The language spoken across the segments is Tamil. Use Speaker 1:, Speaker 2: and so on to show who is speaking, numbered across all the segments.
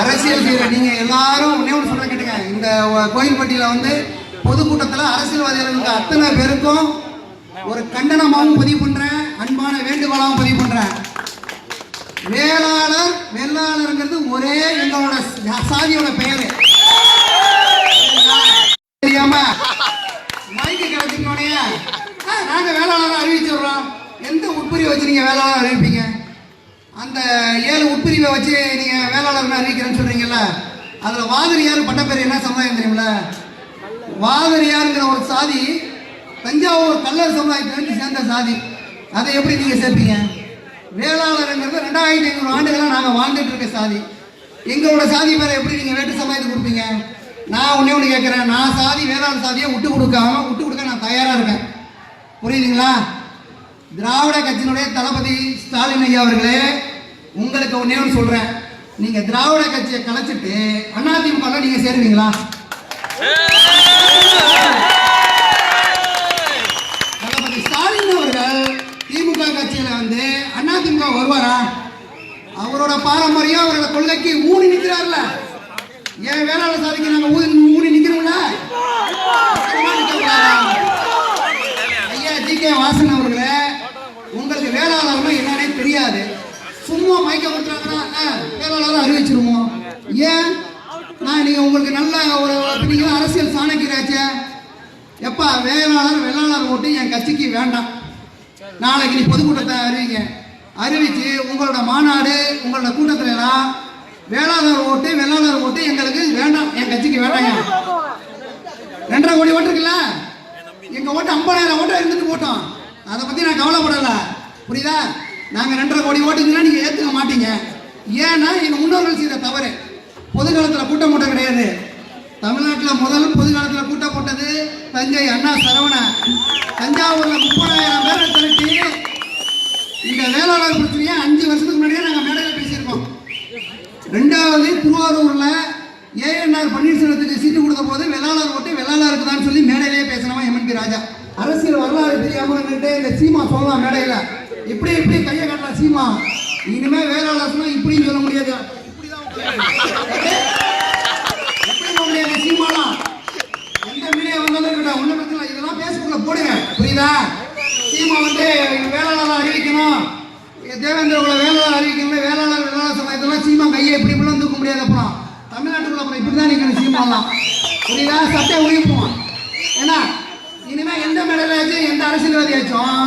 Speaker 1: அரசியல் செய்யற நீங்க எல்லாரும் ஒன்னே ஒன்று சொல்ற கேட்டுங்க. இந்த கோயில்பட்டியில வந்து பொதுக்கூட்டத்தில் அரசியல்வாதிகளுக்கு அத்தனை பேருக்கும் ஒரு கண்டனமாகவும் பதிவு பண்றேன். அன்பான வேண்டுகோளாகவும் பதிவு பண்றேன். வேளாளர் வெள்ளாளருங்கிறது ஒரே எங்களோட சாதியோட பெயரு. தெரியாம மைக்கு கிடைச்சிக்கோனே நாங்க வேளாளர் அறிவிச்சிடுறோம். எந்த உட்புரி வச்சு நீங்க வேளாளர் அறிவிப்பீங்க? அந்த ஏழு உட்பிரிவை வச்சு நீங்க வேளாளர்னு அறிவிக்கிறேன்னு சொல்றீங்கல்ல அதுல வாதிரியார் பட்டப்பேர் என்ன சமுதாயம் தெரியுமில வாதிரியாருங்கிற ஒரு சாதி தஞ்சாவூர் கல்லர் சமுதாயத்திலிருந்து சேர்ந்த சாதி. அதை எப்படி நீங்க சேர்ப்பீங்க? வேளாளருங்கிறது ரெண்டாயிரத்தி ஐநூறு ஆண்டுகளாக நாங்கள் வாழ்ந்துட்டு இருக்க சாதி. எங்களோட சாதி பேரை எப்படி நீங்கள் வேட்டு சமுதாயத்துக்கு கொடுப்பீங்க? நான் ஒன்னே ஒன்று கேட்குறேன் நான் சாதி வேளாண் சாதியை விட்டு கொடுக்காம விட்டு கொடுக்க நான் தயாராக இருக்கேன். புரியுதுங்களா? திராவிட கட்சியினுடைய தளபதி ஸ்டாலின் ஐயா அவர்களே உங்களுக்கு ஒன்னே ஒன்று சொல்றேன். நீங்க திராவிட கட்சியை கலைச்சிட்டு அதிமுக நீங்க சேருவீங்களா? தளபதி ஸ்டாலின் அவர்கள் திமுக கட்சியில வந்து அதிமுக வருவாரா? அவரோட பாரம்பரியம் அவரோட கொள்கைக்கு ஊனி நிற்கிறார்ல ஏன் வேளாண் சாதிக்கு நாங்க ஊனி ஊனி நிக்கிறோம்ல? ஐயா ஜி கே வாசன் அவர்களே உங்களுக்கு வேளாளர்னா என்னன்னே தெரியாது. சும்மா மயக்க விட்டுறாங்கன்னா வேளாளர் அறிவிச்சிருவோம் ஏன்? நான் நீங்க உங்களுக்கு நல்ல ஒரு நீங்க அரசியல் சாணக்கியராச்சே. எப்பா வேளாளர் வெள்ளாளர் ஓட்டு என் கட்சிக்கு வேண்டாம். நாளைக்கு நீ பொதுக்கூட்டத்தை அறிவிங்க. அறிவிச்சு உங்களோட மாநாடு உங்களோட கூட்டத்தில் எல்லாம் வேளாளர் ஓட்டு வெள்ளாளர் ஓட்டு எங்களுக்கு வேண்டாம். என் கட்சிக்கு வேண்டாங்க. ரெண்டரை கோடி ஓட்டு இருக்குல்ல? எங்க ஓட்டு ஐம்பதாயிரம் ஓட்டு இருந்துட்டு போட்டோம். அதை பத்தி நான் கவலைப்படல. புரியுதா? நாங்கள் ரெண்டரை கோடி ஓட்டுங்கன்னா நீங்கள் ஏற்றுக்க மாட்டீங்க. ஏன்னா எங்கள் முன்னோர்கள் செய்த தவறு. பொது கூட்டம் போட்ட கிடையாது. தமிழ்நாட்டில் முதல் பொது கூட்டம் போட்டது தஞ்சை அண்ணா சரவணன் தஞ்சாவூரில் முப்பதாயிரம் பேரை திரட்டி இந்த வேளாளர் பிரச்சனையை அஞ்சு வருஷத்துக்கு முன்னாடியே நாங்கள் மேடையில் பேசியிருக்கோம். ரெண்டாவது திருவாரூரில் ஏஎன்ஆர் பன்னீர்செல்வத்துக்கு சீட்டு கொடுத்த போது வெள்ளாளர் ஓட்டு வெள்ளாளருக்கு தான் சொல்லி மேடையிலே பேசினவன் எம்என்பி ராஜா. அரசியல் வரலாறு தெரியாமல் இந்த சீமா சொல்லலாம் மேடையில் இப்படி இப்படி கையை காட்டலாம் சீமா. இனிமே வேற சொன்னா இப்படின்னு சொல்ல முடியாது. இப்படி சொல்ல முடியாது சீமாலாம் எந்த மீடியா வந்தாலும் இருக்கட்டும் ஒன்றும் பிரச்சனை இல்லை. இதெல்லாம் பேசுக்குள்ள போடுங்க. புரியுதா? சீமா வந்து வேளாளர் அறிவிக்கணும். தேவேந்திர வேளாளர் அறிவிக்கணும் வேளாளர் வேளாளர் சமயத்தெல்லாம் சீமா கையை இப்படி இப்படிலாம் தூக்க முடியாது அப்புறம். தமிழ்நாட்டுக்குள்ள அப்புறம் இப்படி தான் நிற்கணும் சீமாலாம். புரியுதா? சட்டை உயிர்ப்போம் ஏன்னா இனிமே எந்த மேடையிலாச்சும் எந்த அரசியல்வாதியாச்சும்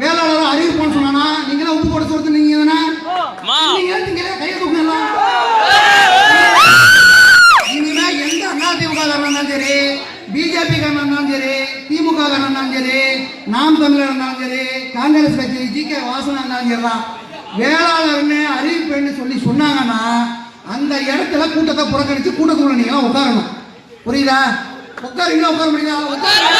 Speaker 1: வேளாளர் அறிவிப்போம்னு சொன்னா நீங்களாம் உப்பு போட சொல்றது நீங்க தானே நீங்க ஏத்துங்களே கையை தூக்கலாம் இனிமே எந்த அதிமுக இருந்தாலும் சரி பிஜேபி இருந்தாலும் சரி திமுக இருந்தாலும் சரி நாம் தமிழர் இருந்தாலும் சரி காங்கிரஸ் கட்சி ஜி கே வாசன் இருந்தாலும் சரிதான் வேளாளர்னு அறிவிப்பேன்னு சொல்லி சொன்னாங்கன்னா அந்த இடத்துல கூட்டத்தை புறக்கணிச்சு கூட்டத்துக்குள்ள நீங்க உட்காரணும். புரியுதா? உட்காருங்களா? உட்கார முடியுதா? உட்காருங்க